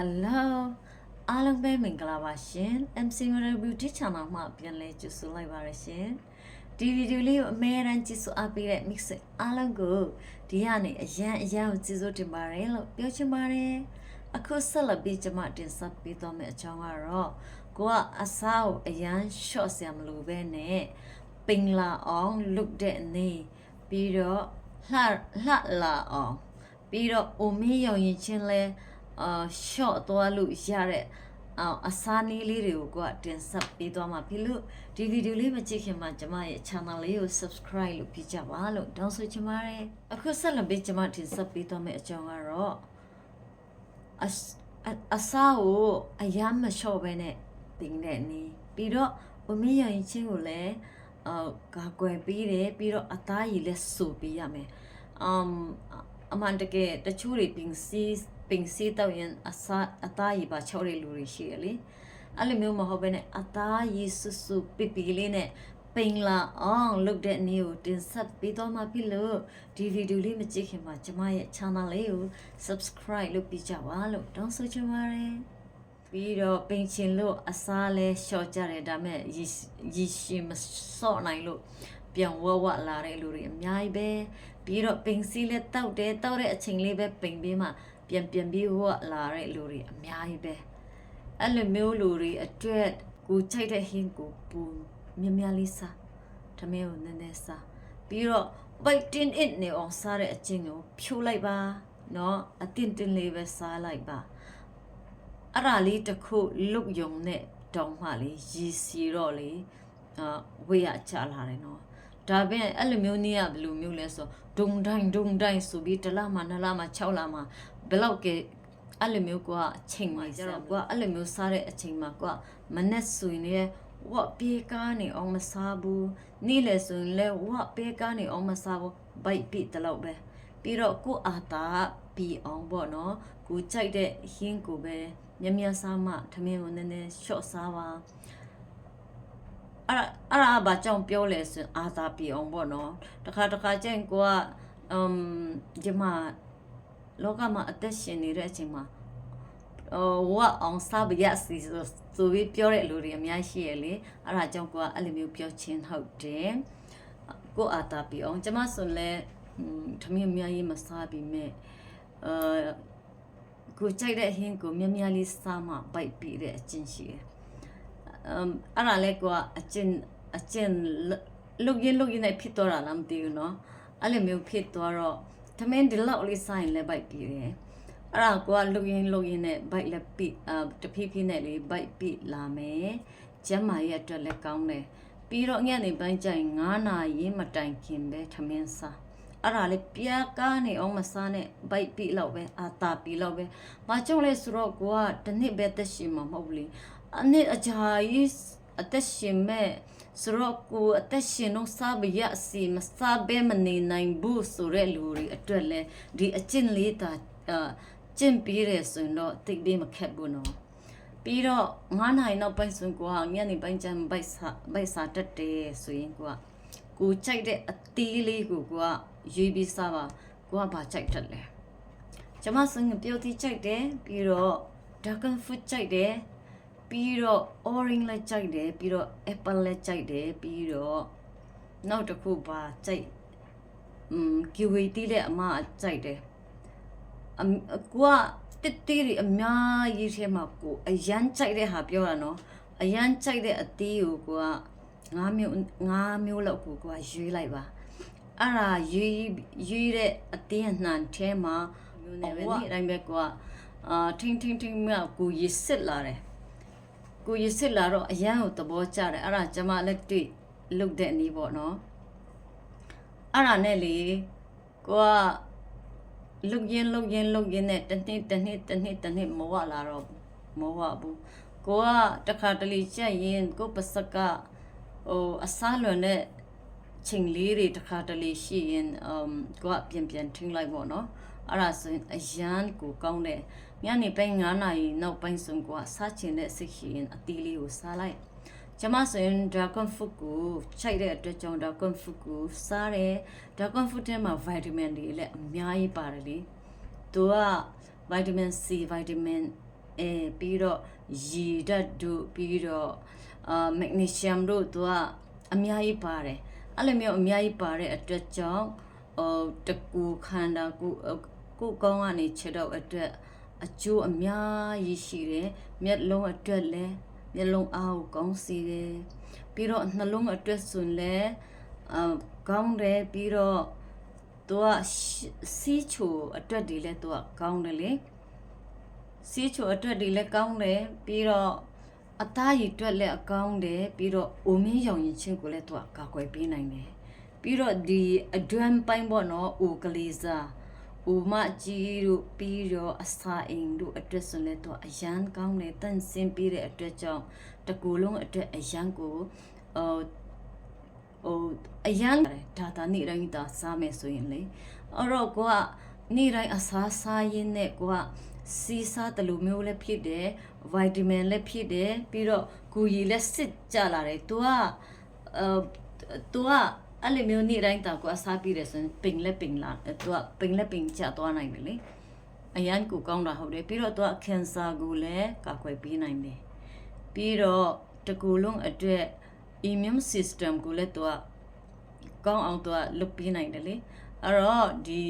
Hello အားလုံးပဲမင်္ဂလာပါရှင် MC Mirror Beauty Channel မှာပြန်လည်ကြိုဆိုလိုက်ပါရရှင်ဒီဗီဒီယိုလေးကိုအမဲရန်ကြည့်ဆိုအားပေးတဲ့ mix အားလုံးကိုဒီကနေအရန်အရန်ကိုကြည့်ဆိုတင်ပါတယ်လို့ပြောချင်ပါတယ်အခုဆက်လက်ပြီးကျွန်မတင်ဆက်ပေးသွားမယ့်အကြောင်းကတော့ကိုကအစားကိုအရန် short ဆရာမလို့ပဲနဲ့ပင်လာအောင် look တဲ့အနေပြီးတော့လှလှလာအောင်ပြီးတော့အိုမင်းရောင်ရင်ချင်းလဲ အာရှော့သွားလို့ရတဲ့အာအစားနည်းလေးတွေကိုကတင်ဆက်ပေးသွားမှာဖြစ်လို့ဒီဗီဒီယိုလေးမကြည့်ခင်မှာကျွန်မရဲ့ channel လေးကို subscribe လုပ်ပြကြပါလို့တောင်းဆိုချင်ပါတယ်အခုဆက်လက်ပြီးကျွန်မတင်ဆက်ပေးသွားမယ့်အကြောင်းကတော့အစအအစားကိုအရမ်းမလျှော့ပဲနဲ့တင်တဲ့နည်းပြီးတော့အိုမင်းရောင်ရင်ချင်းကိုလည်းအာကာကွယ်ပေးတယ်ပြီးတော့အသားရည်လည်းစူပေးရမယ် um အမှန်တကယ်တချို့တွေပင်စီပင်စီတော့ရင်အစာအသားရည်ပါချောတဲ့လူတွေရှိရလေအဲ့လိုမျိုးမဟုတ်ဘဲနဲ့အသားရည်စွစွပပီလေးနဲ့ပိန်လာအောင်လုပ်တဲ့နေ့ကိုတင်ဆက်ပေးတော့မှဖြစ်လို့ဒီဗီဒီယိုလေးမကြည့်ခင်မှာကျမရဲ့ channel လေးကို subscribe လုပ်ပြီးကြပါလို့တောင်းဆိုချင်ပါတယ်ပြီးတော့ပင်ချင်လို့အစားလဲလျှော့ကြတယ်ဒါပေမဲ့ရည်ရည်ရှိမစော့နိုင်လို့ ပြန်ဝဝလာတဲ့လူတွေအများကြီးပဲပြီးတော့ပင်စီလက်တောက်တယ်တောက်တဲ့အချိန်လေးပဲပင်ပေးမှပြန်ပြန်ပြီးဝလာတဲ့လူတွေအများကြီးပဲအဲ့လိုမျိုးလူတွေအတွက်ကိုချိုက်တဲ့ဟင်းကိုပူမြမြလေးစားတမင်းကိုနည်းနည်းစားပြီးတော့ဘိုက်တင်အစ်နေအောင်စားတဲ့အချင်းကိုဖြိုးလိုက်ပါเนาะအတင်းတင်းလေးပဲစားလိုက်ပါအဲ့ဒါလေးတစ်ခုလုတ်ယုံနဲ့တောင်းမှလေးရည်စီတော့လေအာဝေးရချလာတယ်เนาะ ဒါပဲအဲ့လိုမျိုးနေရဘယ်လိုမျိုးလဲဆိုဒုံတိုင်းဒုံတိုင်းဆိုပြီးတစ်လမှနှစ်လမှ6လမှဘယ်လောက်ကအဲ့လိုမျိုးကအချိန်မှကျတော့ကွာအဲ့လိုမျိုးစားတဲ့အချိန်မှာကွာမနဲ့ဆိုရင်လည်းဝတ်ပြေးကားနေအောင်မစားဘူးနေ့လေဆိုရင်လည်းဝတ်ပြေးကားနေအောင်မစားဘူးဘိုက်ပိတလောက်ပဲပြီးတော့ကိုအာတာပြီးအောင်ပေါ့နော်ကိုကြိုက်တဲ့ဟင်းကိုပဲမြမြစားမှထမင်းကိုနည်းနည်းရှော့စားပါအဲ့ဒါ အဲ့ဒါဘာကြောင့်ပြောလဲဆိုရင်အာသာပြေအောင်ပေါ့နော်တခါတခါကျရင်ကိုကအမ်ဒီမှာလောကမှာအသက်ရှင်နေတဲ့အချိန်မှာအော်ဝတ်အောင်စားပြရစီဆိုဆိုပြီးပြောတဲ့လူတွေအများကြီးရှိရလေအဲ့ဒါကြောင့်ကိုကအဲ့လိုမျိုးပြောချင်းဟုတ်တယ်ကိုအာသာပြေအောင်ကျမဆိုလဲထမင်းအများကြီးမစားပြီးမဲ့အာကိုကြိုက်တဲ့ဟင်းကိုမြမြလေးစားမှပိုက်ပြီးတဲ့အချင်းရှိတယ်အမ်အဲ့ဒါလဲကိုကအချင်း အချင်းလုတ်ရင်လုတ်ရင်နဲ့ဖြစ်သွားတာလားမသိဘူးเนาะအဲ့လိုမျိုးဖြစ်သွားတော့သမင်းဒီလောက်လေးစားရင်လည်းပိုက်ပြီးတယ်အဲ့ဒါကိုကလုတ်ရင်လုတ်ရင်နဲ့ဘိုက်လည်းပိအာတဖြည်းဖြည်းနဲ့လေးဘိုက်ပိလာမယ်ကျမ်းမာရဲ့အတွက်လည်းကောင်းတယ်ပြီးတော့ညနေပိုင်းကျရင်9နာရီမတိုင်ခင်ပဲသမင်းစားအဲ့ဒါလေးပြာကားနေအောင်မစားနဲ့ဘိုက်ပိလောက်ပဲအာတာပိလောက်ပဲမကြောက်လဲဆိုတော့ကိုကတစ်နှစ်ပဲသက်ရှင်မှာမဟုတ်ဘူးလေအနစ်အကြာကြီး အသက်ရှင်မဲ့ဆိုတော့ကိုအသက်ရှင်တော့စားပရစီမစားဘဲမနေနိုင်ဘူးဆိုတဲ့လူတွေအတွက်လဲဒီအကျင့်လေးတာအာကျင့်ပြီးတယ်ဆိုရင်တော့တိတ်ပြီးမခက်ဘူးနော်ပြီးတော့9နိုင်နောက်ပိုင်းဆိုကိုဟာညနေပိုင်းကျန်ဘိုက်စားဘိုက်စားတက်တယ်ဆိုရင်ကိုကကိုကြိုက်တဲ့အသီးလေးကိုကိုကရွေးပြီးစားပါကိုကဘာကြိုက်တတ်လဲကျွန်မစငပြောတိကြိုက်တယ်ပြီးတော့ dragon fruit ကြိုက်တယ် ပြီးတော့ orange လည်းကြိုက်တယ်ပြီးတော့ apple လည်းကြိုက်တယ်ပြီးတော့နောက်တစ်ခုပါကြိုက်อืม kiwi တီးလည်းအမကြိုက်တယ်အမကိုကတစ်တီးတွေအများကြီးထဲမှာကိုအရန်ကြိုက်တဲ့ဟာပြောတာနော်အရန်ကြိုက်တဲ့အသီးကိုကိုကငါးမျိုးငါးမျိုးလောက်ကိုကိုကရွေးလိုက်ပါအဲ့ဒါရွေးရွေးတဲ့အသီးအနှံထဲမှာမျိုးနဲ့ပဲနေ့တိုင်းပဲကိုကအာထင်းထင်းထင်းမြကိုရစ်စစ်လာတယ် ကိုရစ်စစ်လာတော့အရန်ကိုသဘောကျတယ်အဲ့ဒါကျမလက်တွေ့လုတ်တဲ့အနေပေါ့နော်အဲ့ဒါနဲ့လေကိုကလုတ်ရင်လုတ်ရင်လုတ်ရင်နဲ့တစ်နှစ်တစ်နှစ်တစ်နှစ်တစ်နှစ်မဝလာတော့မဝဘူးကိုကတခါတလေချက်ရင်ကိုပစကဟိုအစားလွန်တဲ့ ချိန်လေးတွေတခါတလေရှိရင်အမ်ကိုကပြန်ပြန်ထင်းလိုက်ပေါ့နော်အဲ့ဒါဆိုရင်အရန်ကိုကောင်းတယ်ညနေပိုင်း9နာရီနောက်ပိုင်းဆိုကိုကစားချင်တဲ့စိတ်ရှိရင်အသီးလေးကိုစားလိုက်ကျမဆိုရင် dragon fruit ကိုခြိုက်တဲ့အတွက်ကြောင့် dragon fruit ကိုစားတယ် dragon fruit ထဲမှာ vitamin တွေလည်းအများကြီးပါတယ်လေသူက vitamin C vitamin အင်းပြီးတော့ရီဓာတ်တို့ပြီးတော့အာမက်နီဆီယမ်တို့သူကအများကြီးပါတယ် အဲ့လိုမျိုးအများကြီးပါတဲ့အတွက်ကြောင့်ဟိုတကူခန္ဓာကိုကိုယ်ကောင်းကနေခြေတော့အတွက်အကျိုးအများကြီးရှိတယ်မျက်လုံးအတွက်လည်းမျက်လုံးအားကိုကောင်းစေတယ်ပြီးတော့နှလုံးအတွက်ဆိုရင်လည်းအာကောင်းတယ်ပြီးတော့သူကစီးချိုအတွက်ဒီလဲသူကကောင်းတယ်လေစီးချိုအတွက်ဒီလဲကောင်းတယ်ပြီးတော့ အသားရည်အတွက်လည်းအကောင်းတယ်ပြီးတော့အိုမင်းရောင်ရင်ချင်းကိုလည်းသူကကာကွယ်ပေးနိုင်တယ်ပြီးတော့ဒီအတွမ်းပိုင်းပေါ့နော်အိုကလေးစားအိုမကြီးတို့ပြီးတော့အစာအိမ်တို့အတွက်ဆိုလည်းသူကအရန်ကောင်းတယ်တန့်စင်ပြီးတဲ့အတွက်ကြောင့်တကူလုံးအတွက်အရန်ကိုအော်ဟိုအရန်ဒါတာနေတိုင်းဒါစားမယ်ဆိုရင်လေအဲ့တော့ကိုကနေတိုင်းအစားစားရင်းနဲ့ကိုက စီးစားတယ်လို့မျိုးလည်းဖြစ်တယ်ဗိုက်တာမင်လည်းဖြစ်တယ်ပြီးတော့ကိုယ်ရည်လည်းစစ်ကြလာတယ်သူကအဲသူကအဲ့လိုမျိုးနေ့တိုင်းတောက်ကိုအစားပြီးတယ်ဆိုရင်ပင်လည်းပင်လာသူကပင်လည်းပင်ချသွားနိုင်တယ်လေအရန်ကိုကောင်းတာဟုတ်တယ်ပြီးတော့သူကကင်ဆာကိုလည်းကာကွယ်ပေးနိုင်တယ်ပြီးတော့တကူလုံးအတွက် immune system ကိုလည်းသူကကောင်းအောင်သူကလုပ်ပေးနိုင်တယ်လေအဲ့တော့ဒီ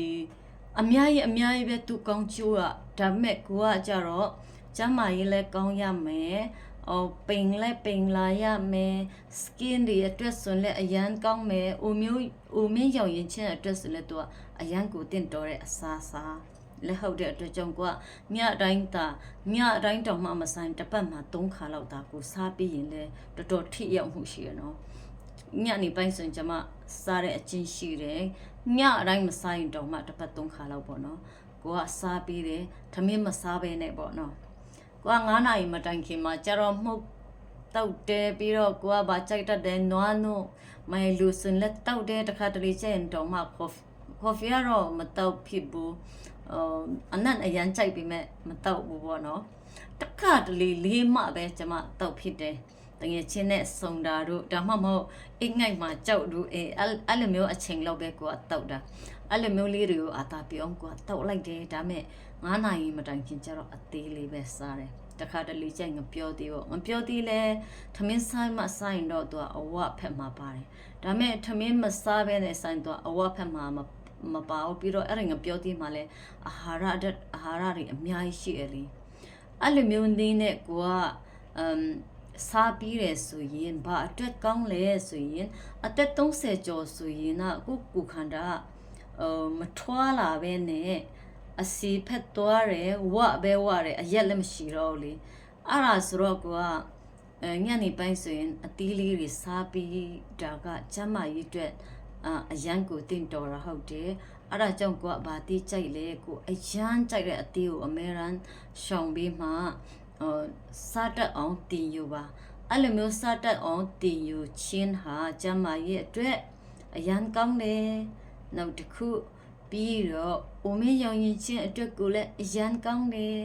အများကြီးအများကြီးပဲသူကောင်းကျိုးက ဒါပေမဲ့ကိုကကြတော့ကျမ်းမာရေးလည်းကောင်းရမယ်ဟိုပိန်လည်းပိန်လာရမယ် skin တွေအတွက်ဆိုရင်လည်းအရန်ကောင်းမယ်အိုမျိုးအိုမင်းရောင်ရင်ချင်းအတွက်ဆိုရင်လည်းသူကအရန်ကိုတင့်တော်တဲ့အစားအစာလက်ဟုတ်တဲ့အတွက်ကြောင့်ကိုကညအတိုင်းတာညအတိုင်းတောင်မှမဆိုင်တစ်ပတ်မှာ3ခါလောက်တာကိုစားပြီးရင်လည်းတော်တော်ထိရောက်မှုရှိရနော်ညနေပိုင်းဆိုရင်ကျွန်မစားတဲ့အချင်းရှိတယ်ညအတိုင်းမစားရင်တောင်မှတစ်ပတ်3ခါလောက်ပေါ့နော် ကိုကစားပြီးတယ်ထမင်းမစားဘဲနဲ့ပေါ့နော်ကိုက9နာရီမတိုင်ခင်မှာကြတော့မှုတ်တောက်တယ်ပြီးတော့ကိုကဗာကြိုက်တတ်တယ်နွားနုမိုင်လူစွန်လက်တောက်တယ်တခါတလေကျရင်တောင်မှကော်ဖီကော်ဖီကတော့မတောက်ဖြစ်ဘူးဟိုအနက်အရန်ကြိုက်ပြီးမဲ့မတောက်ဘူးပေါ့နော်တခါတလေလေးမှပဲကျွန်မတောက်ဖြစ်တယ်တငယ်ချင်းနဲ့စုံတာတို့ဒါမှမဟုတ်အိတ်ငိုက်မှာကြောက်တို့အဲအဲ့လိုမျိုးအချိန်လောက်ပဲကိုကတောက်တာ အဲ့လိုမျိုးလေးတွေကိုအာသာပြောင်းကိုကတောက်လိုက်တယ်ဒါမဲ့9နာရီမတိုင်ခင်ကျတော့အသေးလေးပဲစားတယ်တခါတလေကျရင်ငပြောသေးပေါ့ငပြောသေးလဲထမင်းဆိုင်မဆိုင်တော့သူကအဝဖက်မှာပါတယ်ဒါမဲ့ထမင်းမစားဘဲနဲ့ဆိုင်သူကအဝဖက်မှာမမပါဘူးပြီးတော့အဲ့ဒါငပြောသေးမှလဲအာဟာရအအာဟာရတွေအများကြီးရှိရလေအဲ့လိုမျိုးနည်းနဲ့ကိုကအမ်စားပြီးတယ်ဆိုရင်ဘာအတွက်ကောင်းလဲဆိုရင်အသက်30ကျော်ဆိုရင်ကကိုကိုခန္ဓာ အမထွားလာပဲနဲ့အစီဖက်သွားတယ်ဝပဲဝတယ်အရက်လည်းမရှိတော့ဘူးလေအဲ့ဒါဆိုတော့ကိုကအဲညနေပိုင်းဆိုရင်အသီးလေးတွေစားပြီးဒါကကျမ်းမာရေးအတွက်အအရန်ကိုတင့်တော်တာဟုတ်တယ်အဲ့ဒါကြောင့်ကိုကဘာတိကြိုက်လဲကိုအရန်ကြိုက်တဲ့အသီးကိုအမေရန်ရှောင်ပြီးမှဟိုစားတတ်အောင်တင်ယူပါအဲ့လိုမျိုးစားတတ်အောင်တင်ယူချင်းဟာကျမ်းမာရေးအတွက်အရန်ကောင်းတယ် နောက်တစ်ခုပြီးတော့အိုမင်းရောင်ရင်ချင်းအတွက်ကိုလည်းအရန်ကောင်းတယ်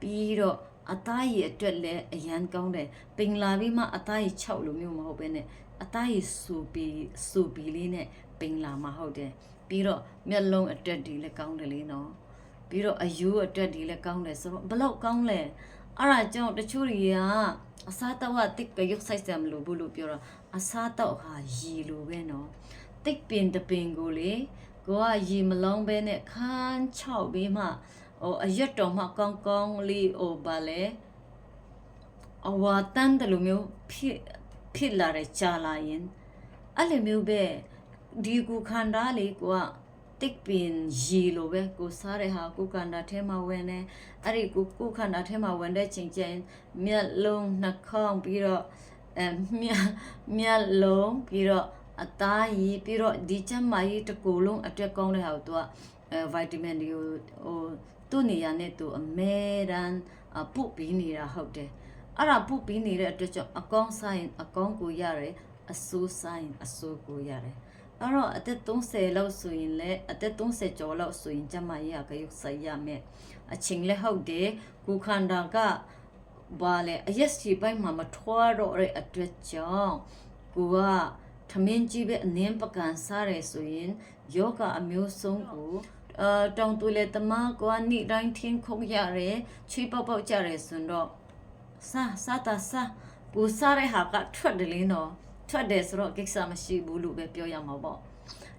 ပြီးတော့အသားရည်အတွက်လည်းအရန်ကောင်းတယ်ပင်လာပြီးမှအသားရည်6လိုမျိုးမဟုတ်ဘဲနဲ့အသားရည်စူပီစူပီလေးနဲ့ပင်လာမှာဟုတ်တယ်ပြီးတော့မျက်လုံးအတွက်ဒီလည်းကောင်းတယ်လေနော်ပြီးတော့အယူအတွက်ဒီလည်းကောင်းတယ်ဆိုတော့ဘလောက်ကောင်းလဲအဲ့ဒါကြောင့်တချို့တွေကအစားတော့ကတစ်ကရုပ်ဆိုင်စမလို့ဘူးလို့ပြောတော့အစားတော့ဟာရည်လိုပဲနော် တစ်ပင်တပင်ကိုလေကိုကရေမလုံးပဲနဲ့ခန်းချောက်ပြီးမှဟိုအရက်တော်မှကောင်းကောင်းလေးဟိုဗာလဲအဝါတန်းတယ်လို့မျိုးဖြစ်ဖြစ်လာတဲ့ကြာလာရင်အဲ့လိုမျိုးပဲဒီကူခန္ဓာလေးကိုကတစ်ပင်ရေလိုပဲကိုစားတဲ့ဟာကိုခန္ဓာထဲမှာဝင်နေအဲ့ဒီကိုကိုခန္ဓာထဲမှာဝင်တဲ့ချိန်ကျရင်မျက်လုံးနှာခေါင်းပြီးတော့အဲမျက်မျက်လုံးပြီးတော့ အသားရည်ပြီးတော့ဒီချက်မကြီးတစ်ကိုယ်လုံးအတွက်ကောင်းတဲ့ဟာကိုသူကအဲဗိုက်တာမင်တွေကိုဟိုသူ့နေရာနဲ့သူအမဲတန်းပုတ်ပြီးနေတာဟုတ်တယ်အဲ့ဒါပုတ်ပြီးနေတဲ့အတွက်ကြောင့်အကောင်းဆိုင်အကောင်းကိုရတယ်အဆိုးဆိုင်အဆိုးကိုရတယ်အဲ့တော့အသက်30လောက်ဆိုရင်လည်းအသက်30ကျော်လောက်ဆိုရင်ကျမကြီးကရုပ်ဆိုင်ရမယ်အချိန်လည်းဟုတ်တယ်ကိုခန္ဓာကဘာလဲအရက်စီပိုင်းမှာမထွားတော့တဲ့အတွက်ကြောင့်ကိုက ထမင်းကြီးပဲအနင်းပကံစားရဲဆိုရင်ယောဂအမျိုးဆုံးကိုအာတောင်တူလေတမကွာနိတိုင်းထင်းခုံရတယ်ချွေးပေါက်ပေါက်ကြရဲဆိုတော့စားစားတာစားပူစားတဲ့ဟာကထွက်တယ်လေနော်ထွက်တယ်ဆိုတော့ကိစ္စမရှိဘူးလို့ပဲပြောရမှာပေါ့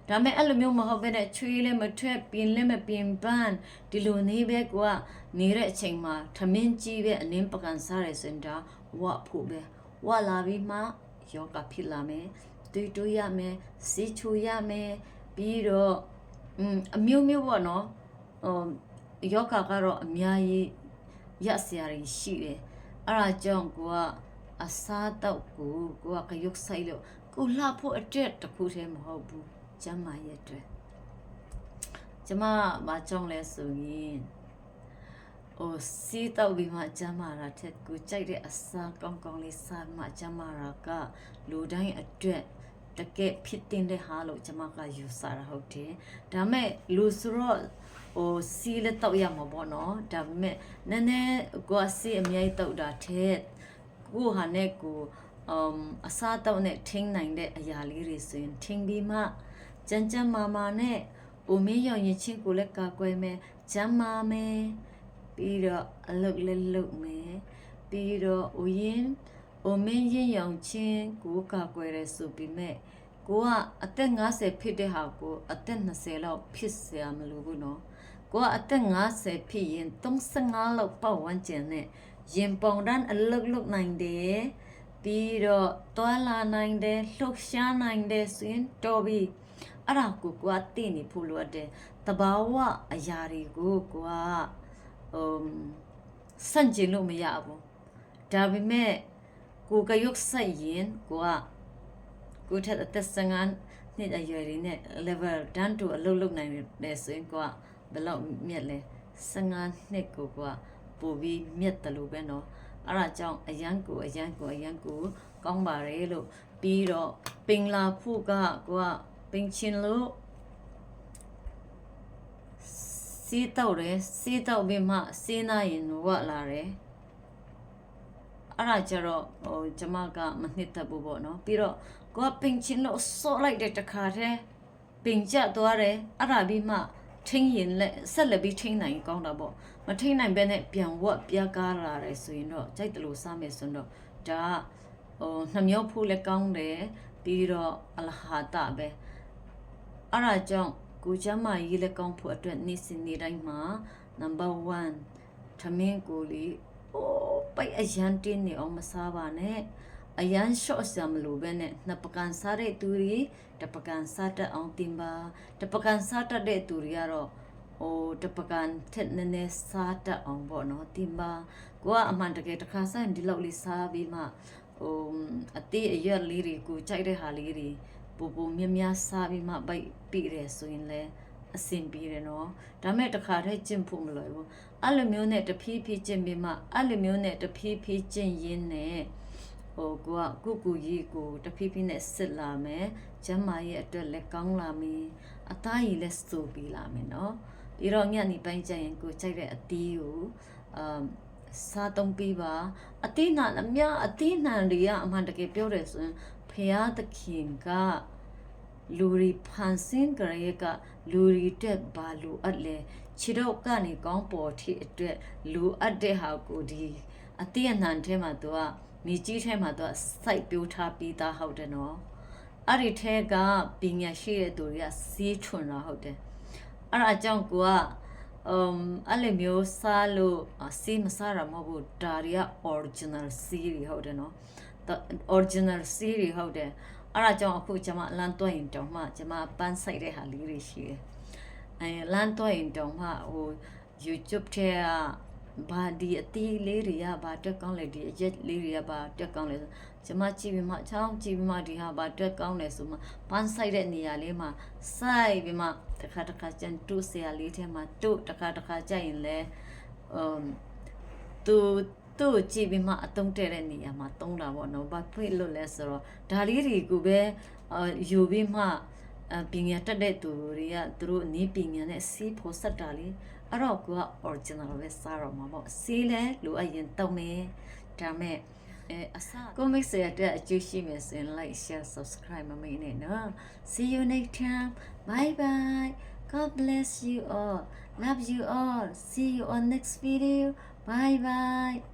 ဒါမဲ့အဲ့လိုမျိုးမဟုတ်ဘဲနဲ့ချွေးလည်းမထွက်ပြင်းလည်းမပြင်းပန်းဒီလိုနေပဲကွာနေတဲ့အချိန်မှာထမင်းကြီးပဲအနင်းပကံစားရဲစင်တာဝတ်ဖို့ပဲဝတ်လာပြီးမှယောဂဖြစ်လာမယ် တွေးတွေးရမယ်စီချူရမယ်ပြီးတော့อืมအမျိုးမျိုးပေါ့နော်ဟိုယောဂကတော့အများကြီးရစရာတွေရှိတယ်အဲ့ဒါကြောင့်ကိုကအစားတော့ကိုကိုကရုပ်ဆိုင်လို့ကိုလှဖို့အတွက်တခုတည်းမဟုတ်ဘူးကျမ်းမာရဲ့အတွက်ကျမမကြောင့်လဲဆိုရင် ဟိုစီးတော့ပြီးမှကျမ်းမာတာထက်ကိုကြိုက်တဲ့အစားကောင်းကောင်းလေးစားမှကျမ်းမာတာကလူတိုင်းအတွက်တကယ်ဖြစ်တင်တဲ့ဟာလို့ကျမကယူဆတာဟုတ်တယ်ဒါမဲ့လူဆိုတော့ဟိုစီးလက်တော့ရမှာပေါ့နော်ဒါပေမဲ့နည်းနည်းကိုကစီးအများကြီးတော့တာထက်ကိုဟာနဲ့ကိုအမ်အစားတော့နဲ့ထင်းနိုင်တဲ့အရာလေးတွေဆိုရင်ထင်းပြီးမှကြမ်းကြမ်းမာမာနဲ့အိုမင်းရောင်ရင်ချင်းကိုလည်းကာကွယ်မယ်ကျမ်းမာမယ် ပြီးတော့အလုတ်လည်းလုတ်မယ်ပြီးတော့ဥယင်အိုမင်းရင်ရောင်ချင်းကိုကကွယ်ရဲဆိုပြီးမဲ့ကိုကအသက်50ဖြစ်တဲ့ဟာကိုအသက်20လောက်ဖြစ်စရာမလိုဘူးနော်ကိုကအသက်50ဖြစ်ရင်35လောက်ပတ်ဝန်းကျင်နဲ့ရင်ပုံတန်းအလုတ်လုတ်နိုင်တယ်ပြီးတော့တွာလာနိုင်တယ်လှုပ်ရှားနိုင်တယ်ဆိုရင်တော်ပြီအဲ့ဒါကိုကတင့်နေဖို့လိုအပ်တယ်တဘာဝအရာတွေကိုက ဟိုဆန့်ကျင်လို့မရဘူးဒါပေမဲ့ကိုကရုတ်ဆက်ရင်ကိုကကိုထက်အသက်15နှစ်အရွယ်တွေနဲ့ level down to အလုပ်လုပ်နိုင်တယ်ဆိုရင်ကိုကဘယ်လောက်မြက်လဲ15နှစ်ကိုကိုကပိုပြီးမြက်တယ်လို့ပဲနော်အဲ့ဒါကြောင့်အရန်ကိုအရန်ကိုအရန်ကိုကောင်းပါတယ်လို့ပြီးတော့ပင်လာဖို့ကကိုကပင်ချင်လို့ စီးတော့တယ်စီးတော့ပြီးမှစီးနာရင်ဝတ်လာတယ်အဲ့ဒါကြတော့ဟိုကျမကမနှစ်သက်ဘူးပေါ့နော်ပြီးတော့ကိုကပင်ချင်းလို့စော့လိုက်တဲ့တခါတည်းပင်ကျသွားတယ်အဲ့ဒါပြီးမှထင်းရင်လက်ဆက်လက်ပြီးထင်းနိုင်ကောင်းတာပေါ့မထင်းနိုင်ဘဲနဲ့ပြန်ဝတ်ပြကားလာတယ်ဆိုရင်တော့ကြိုက်တယ်လို့စားမယ်ဆိုတော့ဒါဟိုနှမျောဖို့လည်းကောင်းတယ်ပြီးတော့အလဟာတပဲအဲ့ဒါကြောင့် ကိုချမ်းမကြီးလည်းကောင်းဖို့အတွက်နေ့စဉ်နေ့တိုင်းမှာ number 1ထမင်းကိုလေးအိုးပိတ်အရန်တင်းနေအောင်မစားပါနဲ့အရန် short စမလို့ပဲနဲ့နှစ်ပကံစားတဲ့သူတွေတပကံစားတတ်အောင်တင်ပါတပကံစားတတ်တဲ့သူတွေကတော့ဟိုတပကံထက်နည်းနည်းစားတတ်အောင်ပေါ့နော်တင်ပါကိုကအမှန်တကယ်တစ်ခါစားရင်ဒီလောက်လေးစားပြီးမှဟိုအသေးအရွက်လေးတွေကိုကြိုက်တဲ့ဟာလေးတွေ ပူပူမြများစားပြီးမှပိတ်ပြတယ်ဆိုရင်လည်းအဆင်ပြေတယ်နော်ဒါမဲ့တခါတည်းကျင့်ဖို့မလွယ်ဘူးအဲ့လိုမျိုးနဲ့တဖြည်းဖြည်းကျင့်ပြီးမှအဲ့လိုမျိုးနဲ့တဖြည်းဖြည်းကျင့်ရင်းနဲ့ဟိုကိုကကုကူကြီးကိုတဖြည်းဖြည်းနဲ့စစ်လာမယ်ကျမ်းမာရဲ့အတွက်လည်းကောင်းလာမယ်အသားရည်လည်းစိုးပြီးလာမယ်နော်ပြီးတော့ညနေပိုင်းကျရင်ကိုကြိုက်တဲ့အသီးကိုအမ်စားသုံးပြီးပါအသီးနှံအများအသီးနှံတွေကအမှန်တကယ်ပြောတယ်ဆိုရင် ဖရာသခင်ကလူရီဖန်ဆင်းကြရဲ့ကလူရီတက်ဘာလူအပ်လဲခြေတော့ကနေကောင်းပေါ်ထိအတွက်လူအပ်တဲ့ဟာကိုဒီအတိအနှံထဲမှာသူကမြေကြီးထဲမှာသူကစိုက်ပြိုးထားပြီးသားဟုတ်တယ်နော်အဲ့ဒီထဲကပညာရှိတဲ့သူတွေကစီးထွန်တာဟုတ်တယ်အဲ့ဒါကြောင့်ကိုကအမ်အဲ့လိုမျိုးစားလို့စီးမစားရမဟုတ်ဘူးဒါတွေက original စီးတွေဟုတ်တယ်နော် original စီးတွေဟုတ်တယ်အဲ့ဒါကြောင့်အခုကျွန်မလမ်းတွက်ရင်တောင်မှကျွန်မပန်းဆိုင်တဲ့ဟာလေးတွေရှိတယ်အဲလမ်းတွက်ရင်တောင်မှဟို YouTube ထဲကဘာဒီအတီးလေးတွေကဘာတက်ကောင်းလဲဒီအရက်လေးတွေကဘာတက်ကောင်းလဲဆိုကျွန်မကြည့်ပြီးမှချောင်းကြည့်ပြီးမှဒီဟာဘာတက်ကောင်းလဲဆိုမှပန်းဆိုင်တဲ့နေရာလေးမှာစိုက်ပြီးမှတစ်ခါတစ်ခါကျန်တူဆရာလေးထဲမှာတူတစ်ခါတစ်ခါကြရင်လဲအမ်သူ သူ့ကိုကြည့်ပြီးမှအတုံးတဲ့တဲ့နေရာမှာတုံးတာပေါ့နော်ဘာဖြစ်လို့လဲဆိုတော့ဒါလေးတွေကိုပဲအာယူပြီးမှအပညာတက်တဲ့သူတွေကသူတို့နေပညာနဲ့စီးဖို့ဆက်တာလေအဲ့တော့ကိုက original ပဲစားတော့မှာပေါ့စီးလဲလိုအပ်ရင်တုံးမယ်ဒါမဲ့အဲအစကိုမစ်ဆရာတဲ့အကျိုးရှိမယ်ဆိုရင် like share subscribe မမေ့နဲ့နော် see you next time bye bye God bless you all love you all see you on next video bye bye